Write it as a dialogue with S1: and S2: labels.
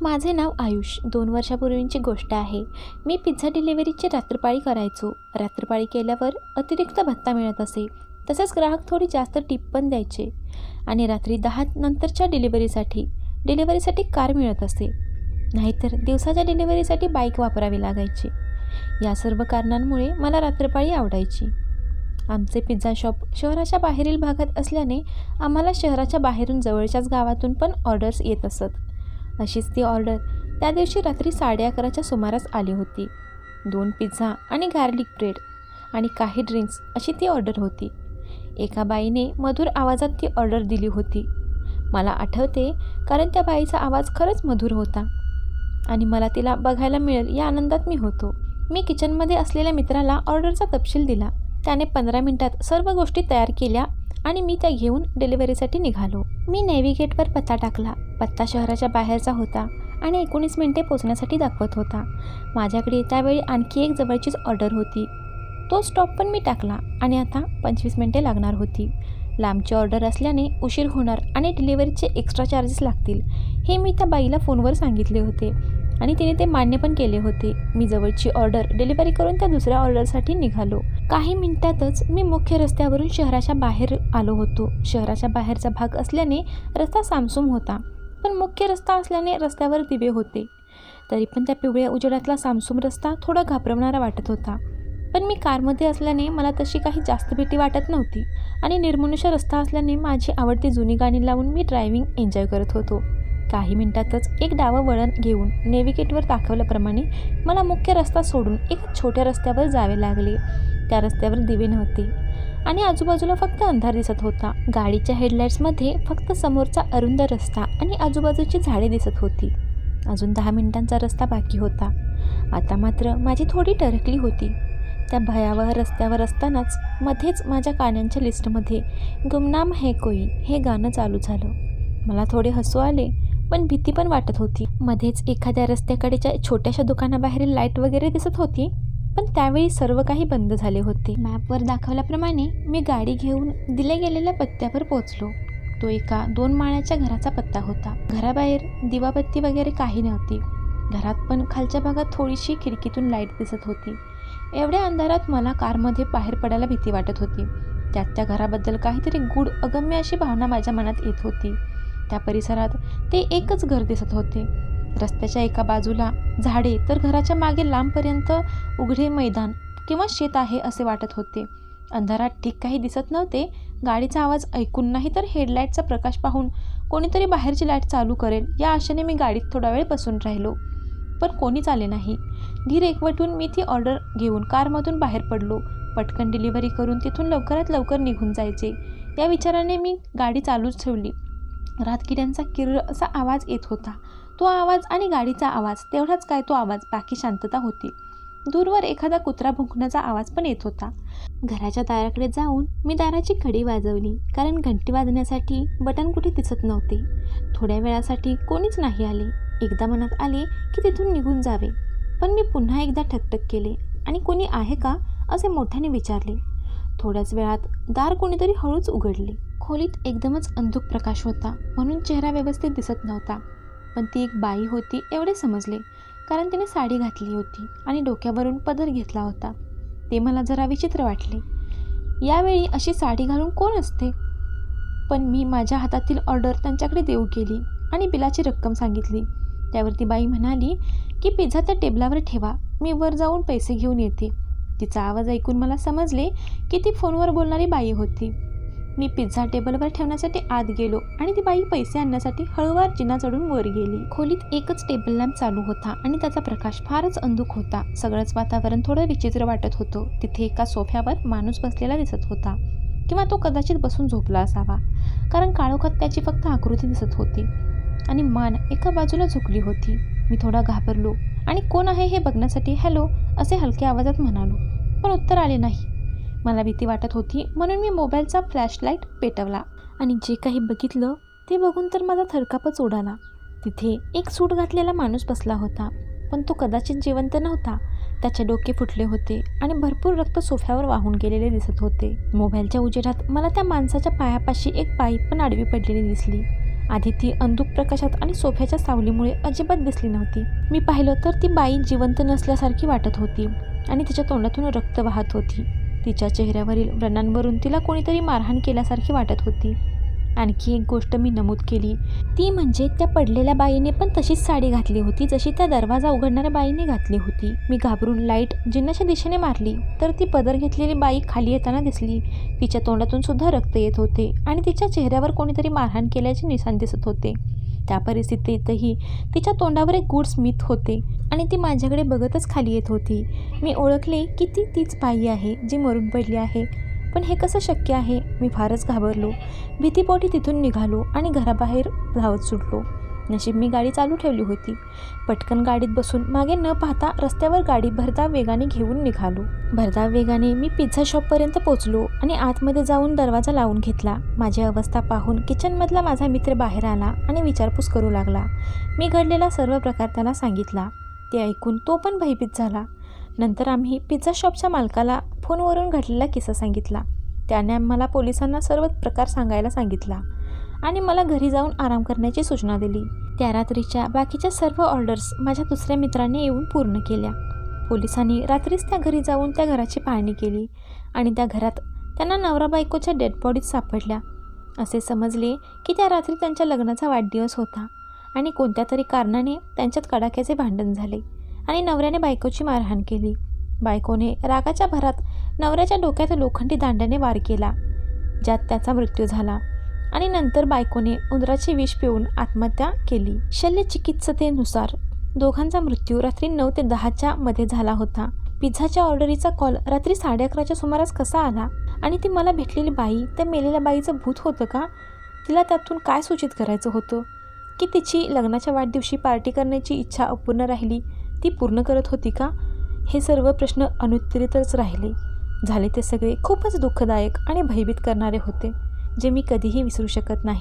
S1: माझे नाव आयुष. दोन वर्षापूर्वींची गोष्ट आहे. मी पिझ्झा डिलिव्हरीची रात्रपाळी करायचो. रात्रपाळी केल्यावर अतिरिक्त भत्ता मिळत असे. तसेच ग्राहक थोडी जास्त टिप पण द्यायचे. आणि रात्री दहा नंतरच्या डिलिव्हरीसाठी डिलिव्हरीसाठी कार मिळत असे. नाहीतर दिवसाच्या डिलिव्हरीसाठी बाईक वापरावी लागायची. या सर्व कारणांमुळे मला रात्रपाळी आवडायची. आमचे पिझ्झा शॉप शहराच्या बाहेरील भागात असल्याने आम्हाला शहराच्या बाहेरून जवळच्याच गावातून पण ऑर्डर्स येत असत. अशीच ती ऑर्डर. त्या दिवशी रात्री साडे अकराच्या सुमारास आली होती. दोन पिझ्झा आणि गार्लिक ब्रेड आणि काही ड्रिंक्स अशी ती ऑर्डर होती. एका बाईने मधुर आवाजात ती ऑर्डर दिली होती. मला आठवते कारण त्या बाईचा आवाज खरंच मधुर होता आणि मला तिला बघायला मिळेल या आनंदात मी होतो. मी किचनमध्ये असलेल्या मित्राला ऑर्डरचा तपशील दिला. त्याने पंधरा मिनिटात सर्व गोष्टी तयार केल्या आणि मी त्या घेऊन डिलिव्हरीसाठी निघालो. मी नेव्हिगेटवर पत्ता टाकला. पत्ता शहराच्या बाहेरचा होता आणि एकोणीस मिनिटे पोचण्यासाठी दाखवत होता. माझ्याकडे त्यावेळी आणखी एक जवळचीच ऑर्डर होती. तो स्टॉप पण मी टाकला आणि आता पंचवीस मिनिटे लागणार होती. लांबची ऑर्डर असल्याने उशीर होणार आणि डिलिव्हरीचे एक्स्ट्रा चार्जेस लागतील हे मी त्या बाईला फोनवर सांगितले होते आणि तिने ते मान्य पण केले होते. मी जवळची ऑर्डर डिलिव्हरी करून त्या दुसऱ्या ऑर्डरसाठी निघालो. काही मिनिटातच मी मुख्य रस्त्यावरून शहराच्या बाहेर आलो होतो. शहराच्या बाहेरचा भाग असल्याने रस्ता सामसूम होता पण मुख्य रस्ता असल्याने रस्त्यावर दिवे होते. तरी पण त्या पिवळ्या उजेडातला सामसूम रस्ता थोडा घाबरवणारा वाटत होता. पण मी कारमध्ये असल्याने मला तशी काही जास्त भीती वाटत नव्हती आणि निर्मनुष्य रस्ता असल्याने माझी आवडती जुनी गाणी लावून मी ड्रायव्हिंग एन्जॉय करत होतो. काही मिनिटातच एक डावं वळण घेऊन नेव्हिगेटवर दाखवल्याप्रमाणे मला मुख्य रस्ता सोडून एका छोट्या रस्त्यावर जावे लागले. त्या रस्त्यावर दिवे नव्हते. आणि आजूबाजूला फक्त अंधार दिसत होता. गाडीच्या हेडलाईट्समध्ये फक्त समोरचा अरुंद रस्ता आणि आजूबाजूची झाडे दिसत होती. अजून दहा मिनिटांचा रस्ता बाकी होता. आता मात्र माझी थोडी टरकली होती. त्या भयावह रस्त्यावर असतानाच मध्येच माझ्या गाण्यांच्या लिस्टमध्ये गुमनाम है कोई हे गाणं चालू झालं. मला थोडे हसू आले पण भीती पण वाटत होती. मध्येच एखाद्या रस्त्याकडेच्या छोट्याशा दुकानाबाहेरील लाइट वगैरे दिसत होती? पण त्यावेळी सर्व काही बंद झाले होते. मॅपवर दाखवल्याप्रमाणे मी गाडी घेऊन दिल्या गेलेल्या पत्त्यावर पोहोचलो. तो एका दोन माळ्याच्या घराचा पत्ता होता. घराबाहेर दिवाबत्ती वगैरे काही नव्हती. घरात पण खालच्या भागात थोडीशी खिडकीतून लाइट दिसत होती. एवढ्या अंधारात मला कारमध्ये बाहेर पडायला भीती वाटत होती. त्यात त्या घराबद्दल काहीतरी गूढ अगम्य अशी भावना माझ्या मनात येत होती. त्या परिसरात ते एकच घर दिसत होते. रस्त्याच्या एका बाजूला झाडे तर घराच्या मागे लांबपर्यंत उघडे मैदान किंवा शेत आहे असे वाटत होते. अंधारात ठीक काही दिसत नव्हते. गाडीचा आवाज ऐकून नाही तर हेडलाईटचा प्रकाश पाहून कोणीतरी बाहेरची लाइट चालू करेल या आशेने मी गाडीत थोडा वेळ बसून राहिलो. पण कोणीच आले नाही. धीर एकवटून मी ती ऑर्डर घेऊन कारमधून बाहेर पडलो. पटकन डिलिव्हरी करून तिथून लवकरात लवकर निघून जायचे. या विचाराने मी गाडी चालूच ठेवली. रातकिड्यांचा किरळ असा आवाज येत होता. तो आवाज आणि गाडीचा आवाज तेवढाच काय तो आवाज बाकी शांतता होती. दूरवर एखादा कुत्रा भुंकण्याचा आवाज पण येत होता. घराच्या दाराकडे जाऊन मी दाराची कडी वाजवली कारण घंटी वाजण्यासाठी बटन कुठे दिसत नव्हते. थोड्या वेळासाठी कोणीच नाही आले. एकदा मनात आले की तिथून निघून जावे. पण मी पुन्हा एकदा ठकठक केले. आणि कोणी आहे का? असे मोठ्याने विचारले. थोड्याच वेळात दार कोणीतरी हळूच उघडले. खोलीत एकदमच अंधुक प्रकाश होता म्हणून चेहरा व्यवस्थित दिसत नव्हता. पण ती एक बाई होती एवढे समजले कारण तिने साडी घातली होती आणि डोक्यावरून पदर घेतला होता. ते मला जरा विचित्र वाटले. यावेळी अशी साडी घालून कोण असते? पण मी माझ्या हातातील ऑर्डर त्यांच्याकडे देऊ केली आणि बिलाची रक्कम सांगितली. त्यावर ती बाई म्हणाली की पिझ्झा त्या टेबलावर ठेवा मी वर जाऊन पैसे घेऊन येते. तिचा आवाज ऐकून मला समजले की ती फोनवर बोलणारी बाई होती. मी पिझ्झा टेबलवर ठेवण्यासाठी आत गेलो आणि ती बाई पैसे आणण्यासाठी हळूवार जिना चढून वर गेली. खोलीत एकच टेबल लॅम्प चालू होता आणि त्याचा प्रकाश फारच अंधुक होता. सगळंच वातावरण थोडं विचित्र वाटत होतं. तिथे एका सोफ्यावर माणूस बसलेला दिसत होता किंवा तो कदाचित बसून झोपला असावा. कारण काळोखात त्याची फक्त आकृती दिसत होती आणि मान एका बाजूला झुकली होती. मी थोडा घाबरलो आणि कोण आहे हे बघण्यासाठी हॅलो असे हलक्या आवाजात म्हणालो. पण उत्तर आले नाही. मला भीती वाटत होती म्हणून मी मोबाईलचा फ्लॅशलाईट पेटवला. आणि जे काही बघितलं ते बघून तर माझा थरकापच उडाला तिथे एक सूट घातलेला माणूस बसला होता पण तो कदाचित जिवंत नव्हता. त्याचे डोके फुटले होते आणि भरपूर रक्त सोफ्यावर वाहून गेलेले दिसत होते. मोबाईलच्या उजेडात मला त्या माणसाच्या पायापाशी एक पाईप पण आडवी पडलेली दिसली. आधी ती अंधुक प्रकाशात आणि सोफ्याच्या सावलीमुळे अजिबात दिसली नव्हती. मी पाहिलं तर ती बाई जिवंत नसल्यासारखी वाटत होती आणि तिच्या तोंडातून रक्त वाहत होती. तिच्या चेहऱ्यावरील व्रणांवरून तिला कोणीतरी मारहाण केल्यासारखी वाटत होती. आणखी एक गोष्ट मी नमूद केली. ती म्हणजे त्या पडलेल्या बाईने पण तशीच साडी घातली होती जशी त्या दरवाजा उघडणाऱ्या बाईने घातली होती. मी घाबरून लाइट जिन्नाच्या दिशेने मारली तर ती पदर घेतलेली बाई खाली येताना दिसली. तिच्या तोंडातून सुद्धा रक्त येत होते आणि तिच्या चेहऱ्यावर कोणीतरी मारहाण केल्याचे निशाण दिसत होते. त्या परिस्थितीतही तिच्या तोंडावर एक गूढ स्मित होते आणि ती माझ्याकडे बघतच खाली येत होती. मी ओळखले की ती तीच बाई आहे जी मरून पडली आहे. पण हे कसं शक्य आहे? मी फारच घाबरलो. भीतीपोटी तिथून निघालो आणि घराबाहेर धावत सुटलो. नशीब मी गाडी चालू ठेवली होती. पटकन गाडीत बसून मागे न पाहता रस्त्यावर गाडी भरधाव वेगाने घेऊन निघालो. भरधाव वेगाने मी पिझ्झा शॉपपर्यंत पोचलो आणि आतमध्ये जाऊन दरवाजा लावून घेतला. माझी अवस्था पाहून किचनमधला माझा मित्र बाहेर आला आणि विचारपूस करू लागला. मी घडलेला सर्व प्रकार त्याला सांगितला. ते ऐकून तो पण भयभीत झाला. नंतर आम्ही पिझ्झा शॉपच्या मालकाला फोनवरून घडलेला किस्सा सांगितला. त्याने आम्हाला पोलिसांना सर्व प्रकार सांगायला सांगितला. आणि मला घरी जाऊन आराम करण्याची सूचना दिली. त्या रात्रीच्या बाकीच्या सर्व ऑर्डर्स माझ्या दुसऱ्या मित्राने येऊन पूर्ण केल्या. पोलिसांनी रात्रीच त्या घरी जाऊन त्या घराची पाहणी केली आणि त्या घरात त्यांना नवरा बायकोच्या डेड बॉडीज सापडल्या. असे समजले की त्या रात्री त्यांच्या लग्नाचा वाढदिवस होता आणि कोणत्या तरी कारणाने त्यांच्यात कडाक्याचे भांडण झाले आणि नवऱ्याने बायकोची मारहाण केली. बायकोने रागाच्या भरात नवऱ्याच्या डोक्यात लोखंडी दांड्याने वार केला ज्यात त्याचा मृत्यू झाला. आणि नंतर बायकोने उंदराचे विष पिऊन आत्महत्या केली. शल्यचिकित्सतेनुसार दोघांचा मृत्यू रात्री नऊ ते दहाच्या मध्ये झाला होता. पिझ्झाच्या ऑर्डरीचा कॉल रात्री साडे अकराच्या सुमारास कसा आला? आणि ती मला भेटलेली बाई त्या मेलेल्या बाईचं भूत होतं का? तिला त्यातून काय सूचित करायचं होतं? की तिची लग्नाच्या वाढदिवशी पार्टी करण्याची इच्छा अपूर्ण राहिली ती पूर्ण करत होती का? हे सर्व प्रश्न अनुत्तरितच राहिले. झाले ते सगळे खूपच दुःखदायक आणि भयभीत करणारे होते. जे मी कधीही विसरू शकत नाही.